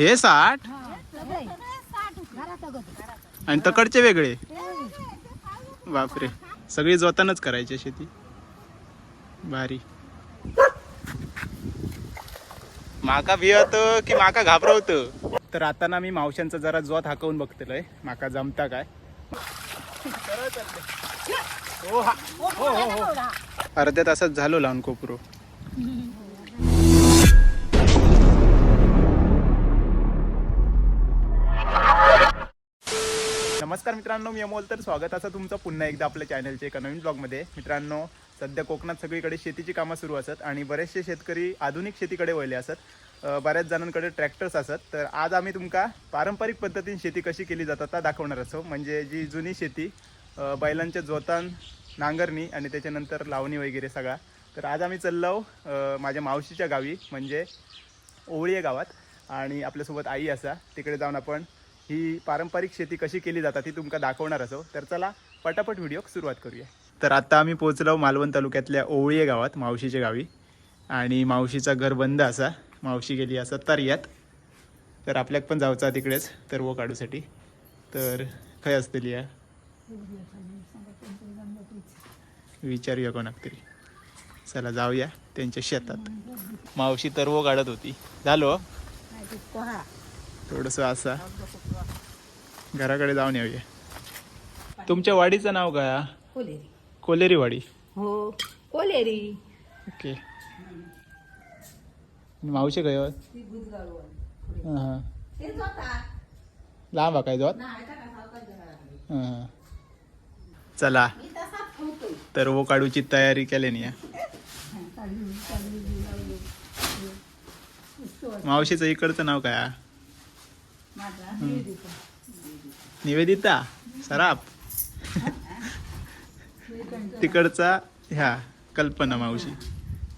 हे साठ? आणि तकडचे वेगळे? बापरे. सगळी जोतानच करायची शेती भारी. माका भियत की माका घाबरवत. तर आता ना मी मावशांचा जरा जोत हाकवून बघतलोय. माका जमता काय? हो, हो, हो, हो. अर्ध्या तासात झालो लावून कोपरो. नमस्कार मित्रांनो मी अमोल. तर स्वागत असं तुमचं पुन्हा एकदा आपल्या चॅनलच्या एका नवीन ब्लॉगमध्ये मित्रांनो सध्या कोकणात सगळीकडे शेतीची कामं सुरू असत आणि बरेचसे शेतकरी आधुनिक शेतीकडे वळले असत. बऱ्याच जणांकडे ट्रॅक्टर्स असत. तर आज आम्ही तुमका पारंपरिक पद्धतीने शेती कशी केली जातात ता दाखवणार असो. म्हणजे जी जुनी शेती बैलांच्या जोतान नांगरणी आणि त्याच्यानंतर लावणी वगैरे सगळा. तर आज आम्ही चाललो माझ्या मावशीच्या गावी म्हणजे ओवळी गावात. आणि आपल्यासोबत आई असा. तिकडे जाऊन आपण ही पारंपरिक शेती कशी केली जातात ती तुमका दाखवणार असो. तर चला पटापट व्हिडिओ सुरुवात करूया. तर आता आम्ही पोहोचलो मालवण तालुक्यातल्या ओवळी या गावात मावशीच्या गावी. आणि मावशीचा घर बंद असा. मावशी गेली असा तर्यात. तर आपल्याक पण जाऊचा तिकडेच तर वो काढूसाठी. तर खय असतली या? विचारूया कोणाक तरी. चला जाऊया त्यांच्या शेतात. मावशी तरवो काढत होती. झालो. थोडस असा. घराकडे जाऊन येऊया. तुमच्या वाडीचं नाव काय? कोलेरी. कोलेरी वाडी. हो कोलेरी. ओके. मावशी काय होत? हा, हा. लांब हा काय जोत? हा. चला. तर वो काढूची तयारी केली नाही मावशीचं इकडचं नाव काय? निवेदिता सराप तिकडचा ह्या कल्पना मावशी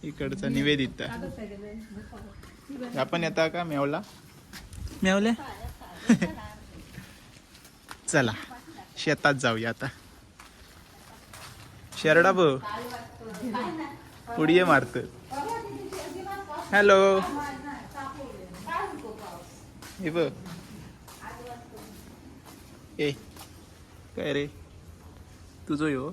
इकडचा निवेदिता. आपण येता का मेवला? मेवले? चला शेतात जाऊया आता. शेरडा ब उडिये मारत हॅलो हे बघ. ए काय रे? तुझं यो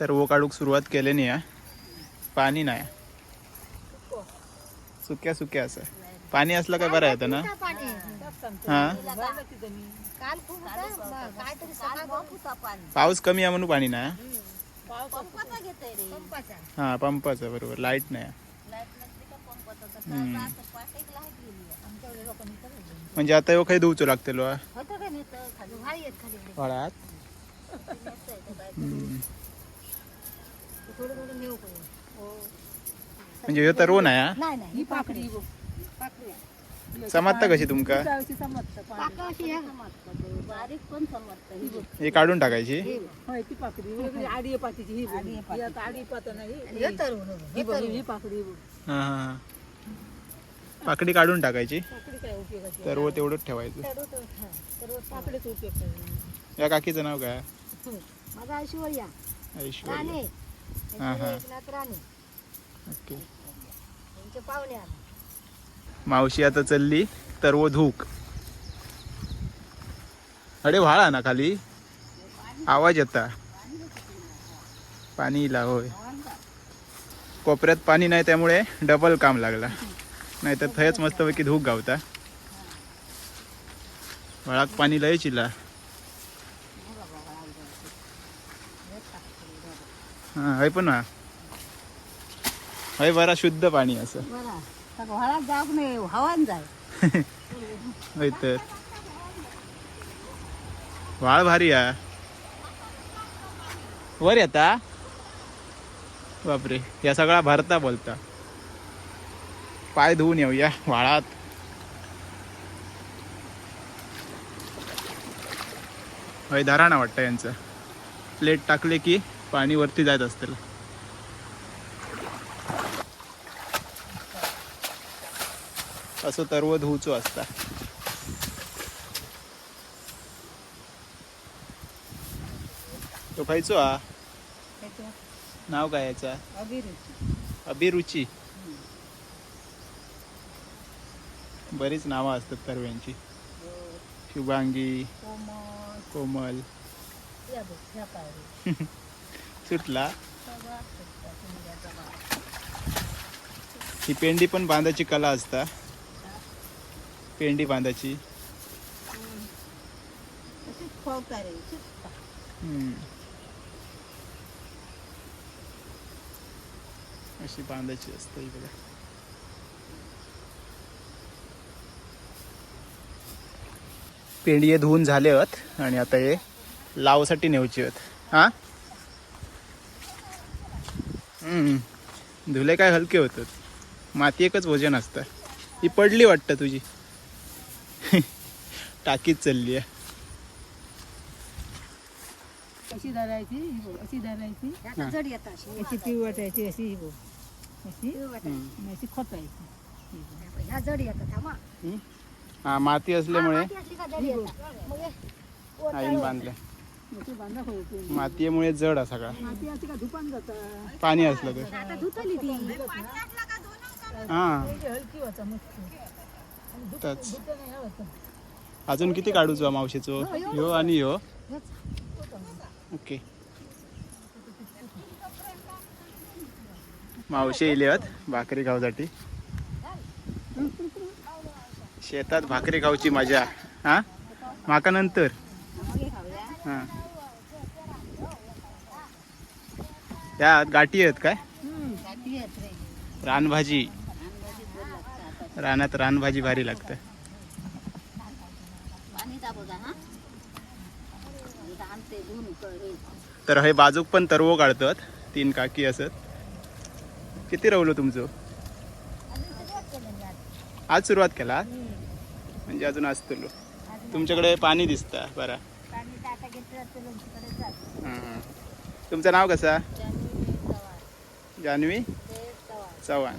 तर वो काढूक सुरुवात केली नाही हा. पाणी नाही. सुक्या सुक्या असं. पाणी असलं काय बरं येतं ना? हा? पाऊस कमी आहे म्हणून पाणी नाही हा? पंपाचं बरोबर. लाइट नाही. म्हणजे आता यो काही धुवचो लागतेलो हा. फळात. म्हणजे ह्यो तर रोन आहे हा? ही पाकडी समजता कशी तुमका? बारीक पण समजत हे काढून टाकायची? होय ती पाकडी वेगळी आडी पातीची ही बघ. ही आता आडी पात नाही ही बघ. ही पाकडी बघ. हा हा हा. पाकडी काढून टाकायची. पाकडी काय उपयोगाची? तर वो तेवढंच ठेवायचं. तर पाकडीच उपयोग काय या काकीचं नाव काय? माझा ऐश्वर्या. ऐश्वर्या. राणे. हा, हा. एकनाथ राणे. ओके. यांचे पाहुणे आले मावशी आता चालली तर वो धूक. अरे व्हाळा ना खाली. आवाज येता. पाणी इला होय. कोपऱ्यात पाणी नाही त्यामुळे डबल काम लागला. नाही तर थयच मस्तपैकी धूक गावता. व्हाळाक पाणी लय चिला हा हय पण हा हय बरा शुद्ध पाणी असं. व्हाळात नाही हवान जाय. होय तर. वाळ भारी आ वर येता? बापरे या सगळा भरता बोलता. पाय धुवून येऊया वाळात. होय धराणा वाटतं यांचं. प्लेट टाकले की पाणी वरती जात असतील. असं तरव धुवचो असता. तो खायचो हा? नाव काय याचा? अभिरुची. अभिरुची. बरीच नावं असतात तरव्यांची शुभांगी कोमल. सुटला. ही पेंडी पण बांधाची कला असता. पेंडी बांधाची. अशी बांधाची असते इकडे. बघा पेंडी हे धुवून झाले आहेत आणि आता हे लावसाठी नेऊची आहेत. हा? हम्म. धुले काय हलके होतात. माती एकच वजन असतं. ही पडली वाटतं तुझी. टाकीत चालली आहे. अशी धरायची अशी धरायची. जड अशी. अशी पिवटायची अशी ही बघ. अशी पिवट आहे. आणि अशी खोचायची ह्या जड येतात थांबा. हा माती असल्यामुळे. हा, हे. आईन बांधल्या. अशी बांधा खोलते मातीमुळे जड आहे सगळा माती अशी का पाणी असलं तर. आता धुतली ती. हा अजून किती काढूचो मावशीचो? ह्यो आणि ह्यो ओके. मावशी येयली आहेत भाकरी खाऊसाठी. शेतात भाकरी खाऊची मजा. हा? माका नंतर हा. त्या गाठी आहेत काय? रानभाजी. रानात रानभाजी भारी लागतं. तर हे बाजूक पण तरवो काढतात. तीन काकी असत. किती रवलो तुमचं? आज सुरुवात केला? म्हणजे अजून असतो तुमच्याकडे पाणी दिसतं बरा. हां. तुमचं नाव कसा? जान्हवी? चव्हाण. जान्हवी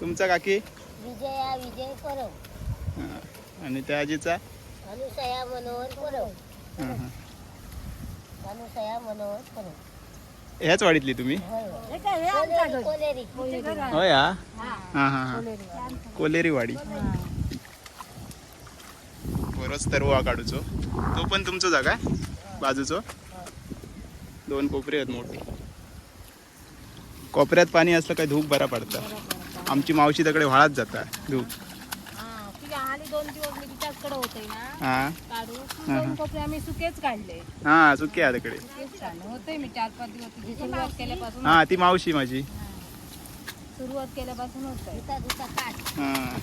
तुमचा काकी? विजया विजय परब आणि त्या आजीचा? अनुसया मनोहर परब अनुसया मनोहर परब ह्याच वाडीतली तुम्ही? होय हा हां हां. कोलेरी वाडी. बरोच तरवा काढूचो. तो पण तुमचो जागा बाजूचो? दोन कोपरे आहेत मोठी. कोपऱ्यात पाणी असलं काय धूप बरा पडता. आमची मावशी तकडे व्हाळात जाता धूप. तिला आली दोन दिवस मी तिच्याकडे होते ना. हा. काढू. हा. दोन कोपरे आम्ही सुकेच काढले. हा सुके आहे तिकडे. हा ती मावशी माझी. सुरुवात केल्यापासून होत हा.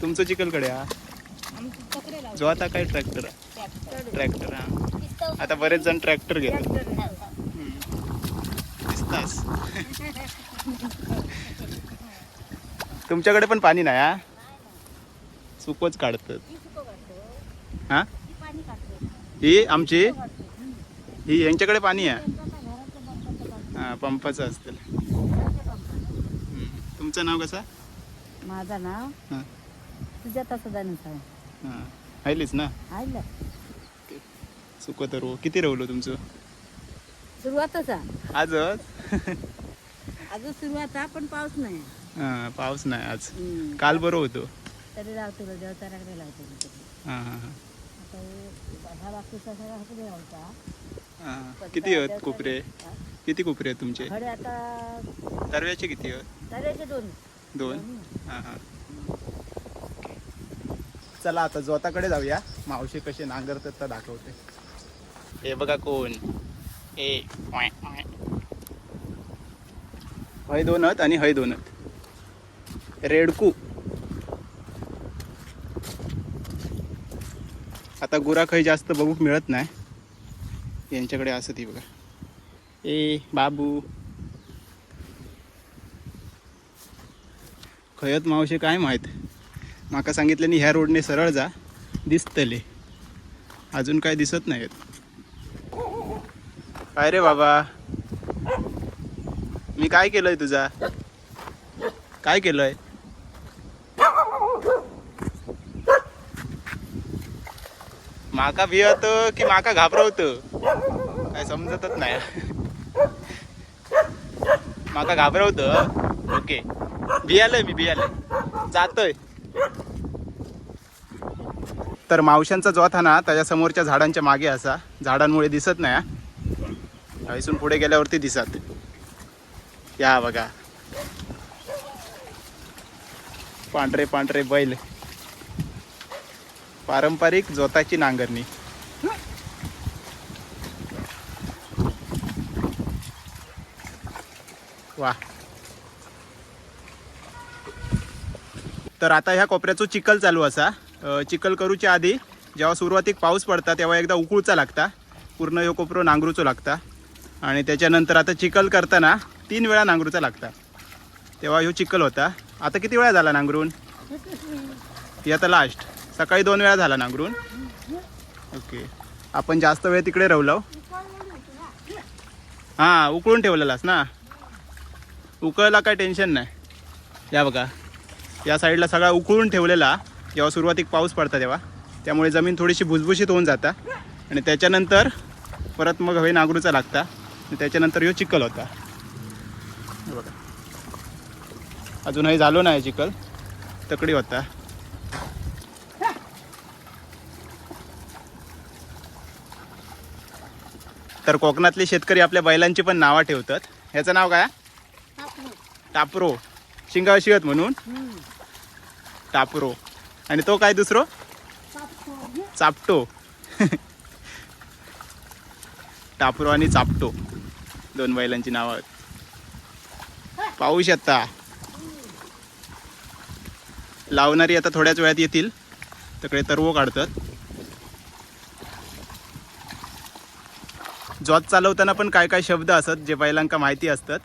तुमचं चिखलकडे हा? जो आता काय ट्रॅक्टर? ट्रॅक्टर हा. आता बरेच जण ट्रॅक्टर घेतात. ट्रॅक्टर. दिसतास तुमच्याकडे पण पाणी नाही हा? सुकच काढतात. हा? ही आमची? ही यांच्याकडे पाणी आहे? हा पंपाचं असतील. तुमचं नाव कसं? माझं नाव हां आहे. हां ना? आलं सुक तर किती रवलो तुमचं? सुरुवातच. आहे आजच? अजून सुरुवात आहे पण पाऊस नाही. हां पाऊस नाही आज. हम्म. काल बरं होतो. तरी लावतो लावतो तरी. हां हां हां. आता हे हा बाकीचा सगळा हाकडे लावता हां किती आहेत कोपरे? किती कोपरे आहेत तुमचे? आता तरव्याचे किती आहेत? तऱ्याचे दोन? दोन. हां हां. चला आता जोताकडे जाऊया. मावशी कसे नांगरतात तर दाखवते. हे बघा कोण. ए. हय दोन आहेत आणि हय दोन आहेत. रेडकू. आता गुरा खय जास्त बघूक मिळत नाही. यांच्याकडे असं ती बघा. ए बाबू. खयत मावशे काय माहीत? माका सांगितलं ह्या रोडने सरळ जा. दिसतले. अजून काय दिसत नाहीत. काय रे बाबा? मी काय केलंय तुझा? काय केलंय? माका भियत की माका घाबरवत? काय समजतच नाही. माका घाबरवत? ओके. भियालय मी भियालय. जातोय. तर मावशांचा जोत हा ना त्याच्या समोरच्या झाडांच्या मागे असा. झाडांमुळे दिसत नाही हा. इथून पुढे गेल्यावरती दिसत. या बघा. पांढरे पांढरे बैल. पारंपरिक जोताची नांगरणी. वा तर आता ह्या कोपऱ्याचं चिखल चालू असा. चिखल करूच्या आधी जेव्हा सुरुवातीक पाऊस पडता तेव्हा एकदा उकळूचा लागता. पूर्ण ह्यो कोपरो नांगरूचो लागता. आणि त्याच्यानंतर आता चिखल करताना तीन वेळा नांगरूचा लागता. तेव्हा ह्यो चिखल होता. आता किती वेळा झाला नांगरून? ही आता लास्ट सकाळी दोन वेळा झाला नांगरून. ओके. आपण जास्त वेळ तिकडे राहलो हां उकळून ठेवलेलास ना? उकळला काय टेन्शन नाही. या बघा. या साईडला सगळा उकळून ठेवलेला. जेव्हा सुरुवातीक पाऊस पडता तेव्हा. त्यामुळे जमीन थोडीशी भुसभुशीत होऊन जाता. आणि त्याच्यानंतर परत मग हवे नांगरूचा लागता. आणि त्याच्यानंतर ह्यो चिखल होता. बघा. अजूनही झालो नाही चिखल. तकडी होता. तर कोकणातले शेतकरी आपल्या बैलांची पण नावं ठेवतात. ह्याचं नाव काय? टापरो. शिंगा शिवत म्हणून? टापरो. आणि तो काय दुसरो? चापटो. टापरो आणि चापटो. दोन बैलांची नावं आहेत. पाहू शकता. लावणारी आता थोड्याच वेळात येतील. तिकडे तरवो काढतात. जॉत चालवताना पण काय काय शब्द असत जे बैलांका माहिती असतात.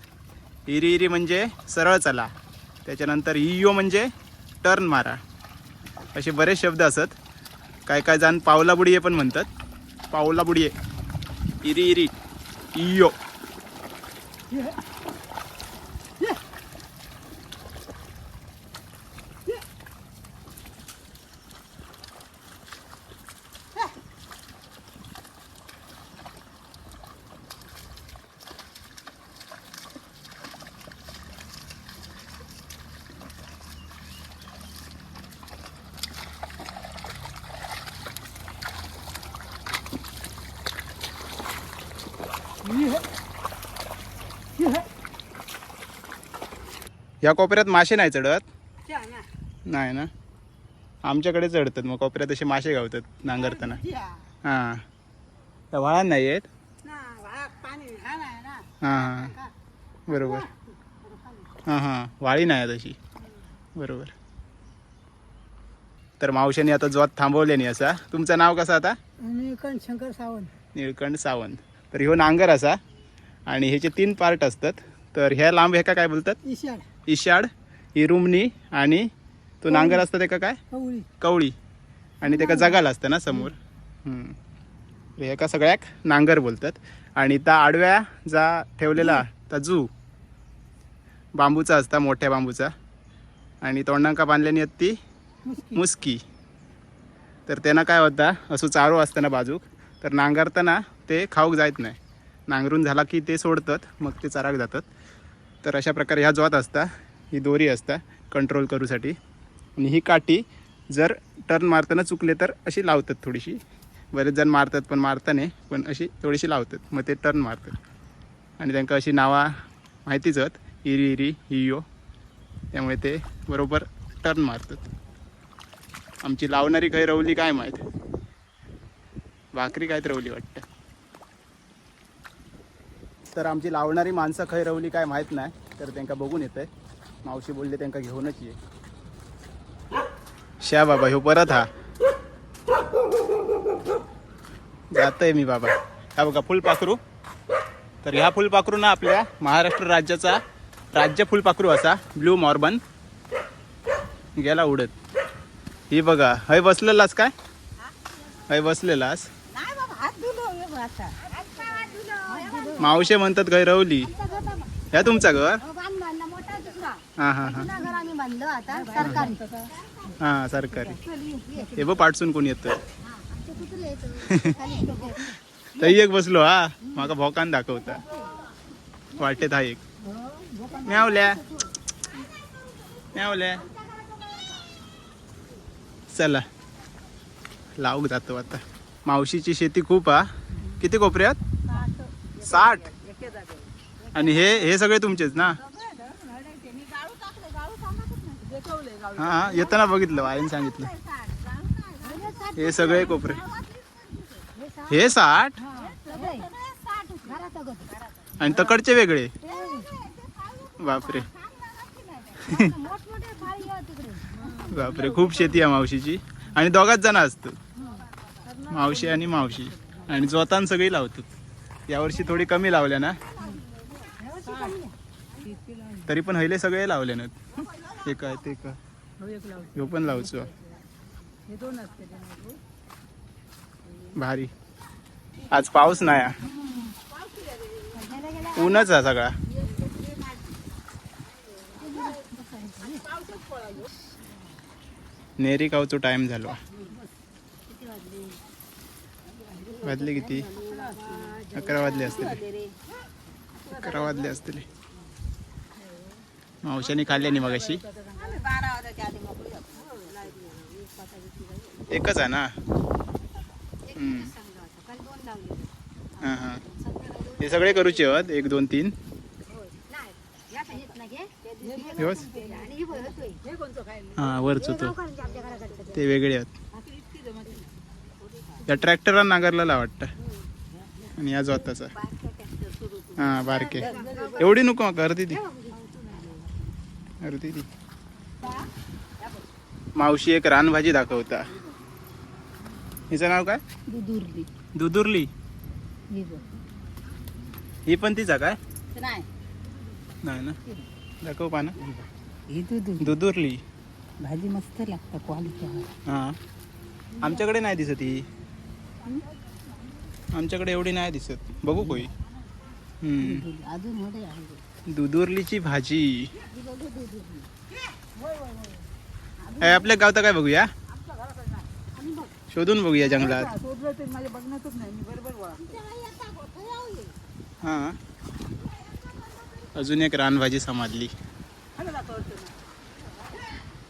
इरी इरी म्हणजे सरळ चला. त्याच्यानंतर इयो म्हणजे टर्न मारा. असे बरेच शब्द असत. काय काय जाण पावलाबुडिये पण म्हणतात. पावलाबुडिये. इरी इरी. इयो. ह्या कोपऱ्यात मासे नाही चढत? नाही ना? आमच्याकडे चढतात मग कोपऱ्यात असे मासे गावतात नांगरताना. हां. त्या व्हाळात नाही आहेत हां हां. बरोबर. हां हां. वाळी नाही आहे तशी बरोबर. तर मावशाने आता जोत थांबवले नाही असा. तुमचं नाव कसं आता? शंकर सावंत. निळकंठ सावंत. तर ह्यो नांगर असा. आणि ह्याचे तीन पार्ट असतात. तर ह्या लांब ह्याका काय बोलतात? इशाड ही रुमणी आणि तो नांगर असतं ते का काय? कवळी. आणि ते का जगाला असतं ना समोर. हे एका सगळ्याक नांगर बोलतात. आणि त्या आडव्या जा ठेवलेला त्या जू. बांबूचा असता मोठ्या बांबूचा. आणि तोंडांका बांधल्याने आहेत ती मुसकी. मुसकी. तर त्यांना काय होता? असं चारो असताना बाजूक. तर नांगरताना ते खाऊक जायत नाही. नांगरून झाला की ते सोडतात मग ते चाराक जातात. तर अशा प्रकारे ह्या जोत असता ही दोरी असता कंट्रोल करूसाठी. आणि ही काठी जर टर्न मारताना चुकले तर अशी लावतात थोडीशी. बरेच जण मारतात पण मारताना पण अशी थोडीशी लावतात. मग ते टर्न मारतात. आणि त्यांना अशी नावा माहितीच होत इरी इरी इयो त्यामुळे ते बरोबर टर्न मारतात. आमची लावणारी काही रवली काय माहीत? भाकरी काय रवली वाटतं. तर आमची लावणारी माणसं खय रवली काय माहीत नाही तर त्यांना बघून येतंय. मावशी बोलले त्यांना घेऊनच ये. शा बाबा ह्यो परत हा. जातोय मी बाबा. हा बघा फुलपाखरू तर ह्या फुलपाखरू ना आपल्या महाराष्ट्र राज्याचा राज्य फुलपाखरू असा ब्ल्यू मॉर्बन. गेला उडत. ही बघा हय बसलेलास काय? हय बसलेलास नाही बाबा हात धुलो हे बघ आता मावशे म्हणतात काय रवली? ह्या तुमचं घर? हो, हां हां. हां सरकारी. हां बघ पाठसून कोणी येतं. तरी एक बसलो हा. माका भोकान दाखवता. वाटेत हा एक. म्यावल्या. मिळवल्या चला. लावूक जातो आता. मावशीची शेती खूप हा. किती कोपऱ्यात? साठ. आणि हे हे सगळे तुमचेच ना? हा येताना बघितलं आईने सांगितलं. हे सगळे कोपरे. हे साठ? आणि तकडचे वेगळे? बापरे. बापरे खूप शेती आहे मावशीची. आणि दोघाच जण असतो मावशी आणि मावशी. आणि जोतान सगळी लावतो यावर्षी थोडी कमी लावल्या ना? तरी पण हयले सगळे लावले ना ते काय ते का हो एक ह्यो पण लावचो. भारी. आज पाऊस नाही ऊनच आहे सगळा. नेरी कावचो टाइम झालो. वाजले किती? अकरा वाजले असतील. अकरा वाजले असतील. मावशाने खाल्ल्यानी मग अशी एकच आहे ना? हां हां. हे सगळे करूचे आहेत एक दोन तीन. दिवस हां वरच होतो. ते वेगळे आहेत. या ट्रॅक्टरला नांगरलेला वाटतं. आणि या जोताचा. हां बारके. एवढी नको अर्धी ती अर्धी ती मावशी एक रानभाजी दाखवता. हिचं नाव काय? दुधुरली. दुदुर्ली ही पण तीच काय? नाही. नाही ना? दाखव पाना. ही दुधुर दुदुर्ली भाजी मस्त लागतं क्वालिटी हां. आमच्याकडे नाही दिसत ही? आमच्याकडे एवढी नाही दिसत. बघू कोई. हम्म. दुदुर्लीची भाजी. आपल्या गावता काय बघूया? शोधून बघूया जंगलात. हां. अजून एक रानभाजी समाजली. खायला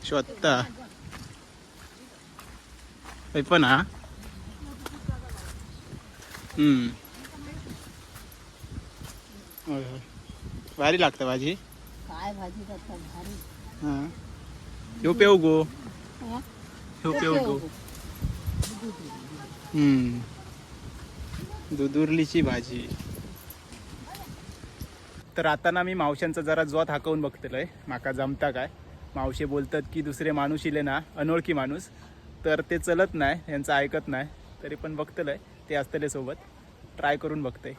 शोधता हे पण हा. होय होय. भारी लागतं भाजी. काय भाजी भारी. हां. ह्यो पेव गो? ह्यो पेव गो. दुदुर्लीची भाजी. तर आता ना मी मावशांचा जरा जोत हाकवून बघतलोय. माका जमता काय? मावशे बोलतात की दुसरे माणूस इले ना अनोळखी माणूस. तर ते चलत नाही यांचं ऐकत नाही तरी पण बघतलंय. ते असतले सोबत ट्राय करून बघतोय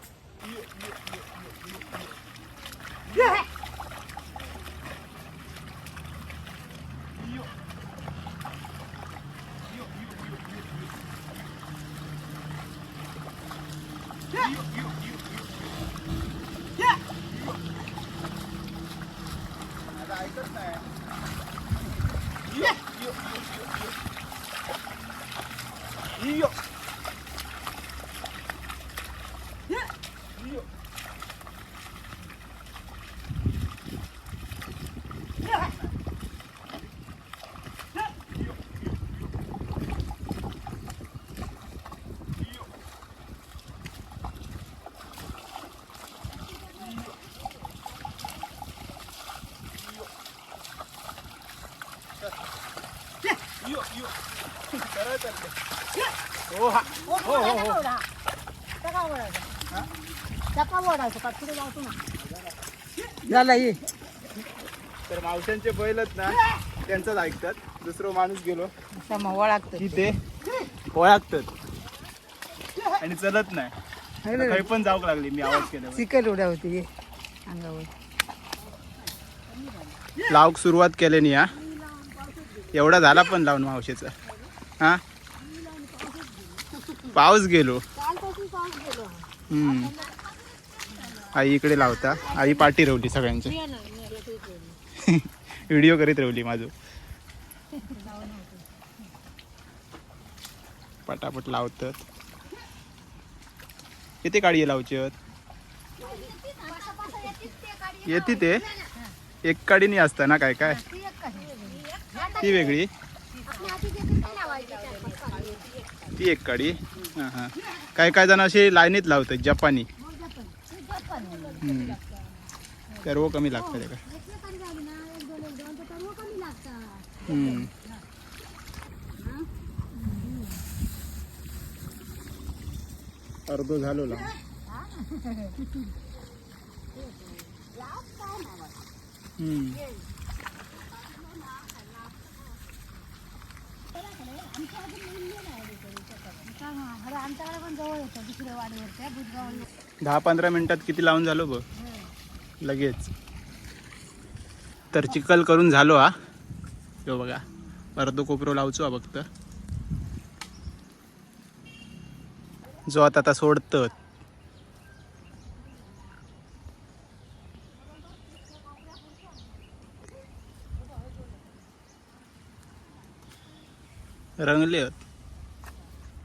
हो हा चका ओढायचं का पुढे जातो ना झाला ये. तर मावशांचे बैलच ना त्यांचंच ऐकतात. दुसरं माणूस गेलो. असा मग ओळखतं की ते ओळखतात आणि चलत नाही. पण जाऊक लागली मी आवाज केल्यावर चिकल उड्या होती अंगावर. लावक सुरुवात केल्यानी हा. एवढा झाला पण लावून मावशीचा. हा? पाऊस गेलो. हम्म. आई इकडे लावता. आई पाठी रवली सगळ्यांची. नाही. व्हिडिओ करीत रवली माझं. पटापट लावतात. किती काळी लावची? येते ते. एक काडीनी असतं ना काय काय? ती वेगळी. काडी. ती एक काडी हां हां काही काही जण असे लाईनीत लावतात जपानी हम्म. सर्व कमी लागतं ते लागतात हम्म. अर्धो झालो लावून लाव काय हम्म. अरे आमच्याकडे पण जवळ दुसऱ्या वाडीवर त्या बुधगाव दहा पंधरा मिनिटात किती लावून झालो बघ. लगेच. तर चिखल करून झालो हा. यो बघा. अर्धो कोपरो लावचो हा फक्त. जो आता आता रंगले आहेत.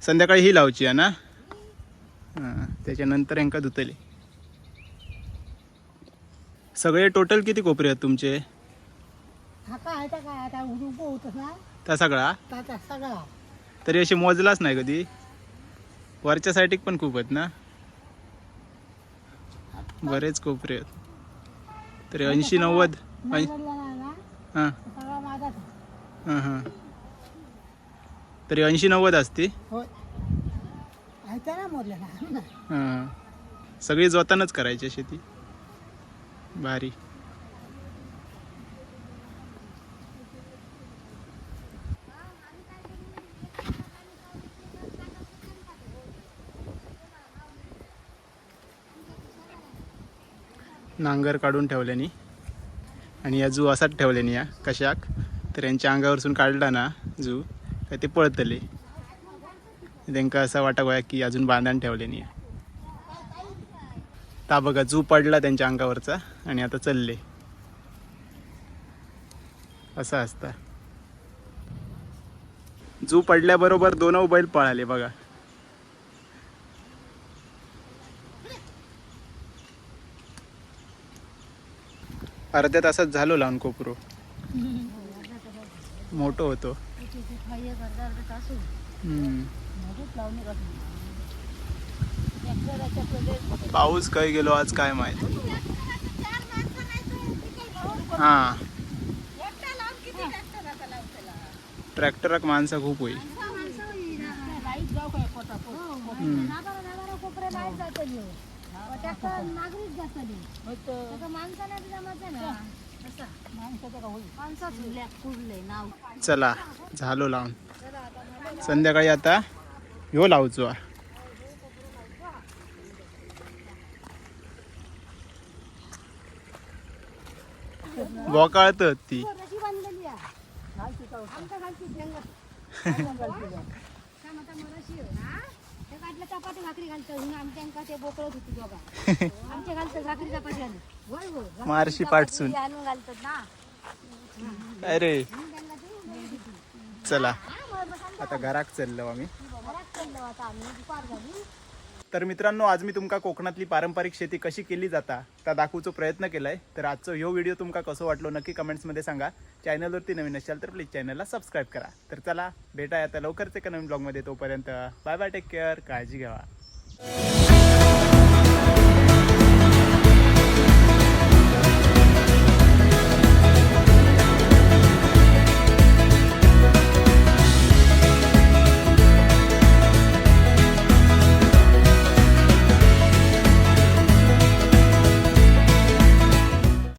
संध्याकाळी ही लावची आहे ना? हां त्याच्यानंतर यांका धुतले. सगळे टोटल किती कोपरे आहेत तुमचे? त्या सगळा? तरी अशी मोजलाच नाही कधी? वरच्या साईडिक पण खूप आहेत ना? बरेच कोपरे आहेत. तरी ऐंशी नव्वद हां. हां हां. तरी ऐंशी नव्वद असती. होय. ना ना. हां. सगळी जोतानच करायची शेती भारी. नांगर काढून ठेवल्यानी आणि या जू असाच ठेवल्यानी या कशाक? तर यांच्या अंगावरसून काढला ना जू. काय ते पळतले. त्यांका असं वाटा गोया की अजून बांधान ठेवले नाही. ता बघा जू पडला त्यांच्या अंगावरचा आणि आता चलले. असं असतं. जू पडल्याबरोबर दोन बैल पळाले बघा. अर्ध्या तासात झालो लावून कोपरू. मोठो होतो. पाऊस काय गेलो आज काय माहीत? हा. ट्रॅक्टराक माणसं खूप होईल. हम्म. चला झालो लावून. संध्याकाळी आता ह्यो लावचो. वकाळत ती कशी बांधलेली आहे आमच्या घरची जंगल काय म्हणता मराठी होय, हा? ते काढलं चपाती भाकरी घालतो. म्हणून आमच्या ते बोकळत होती दोघा. आमच्या घालतं भाकरी चपाती होय मारशी घालतात ना. अरे. चला. आता घराक चाललो आम्ही. घरात चाललो आता आम्ही. दुपार झाली. तर मित्रांनो आज मी तुमका कोकणातली पारंपरिक शेती कशी केली जाता त्या दाखवूचो प्रयत्न केलाय. तर आजचा ह्यो व्हिडिओ तुमका कसो वाटलो नक्की कमेंट्समध्ये सांगा. चॅनलवरती नवीन असाल तर प्लीज चॅनलला सबस्क्राईब करा. तर चला भेटा आता लवकरच एका नवीन ब्लॉगमध्ये तोपर्यंत बाय बाय टेक केअर काळजी घ्यावा.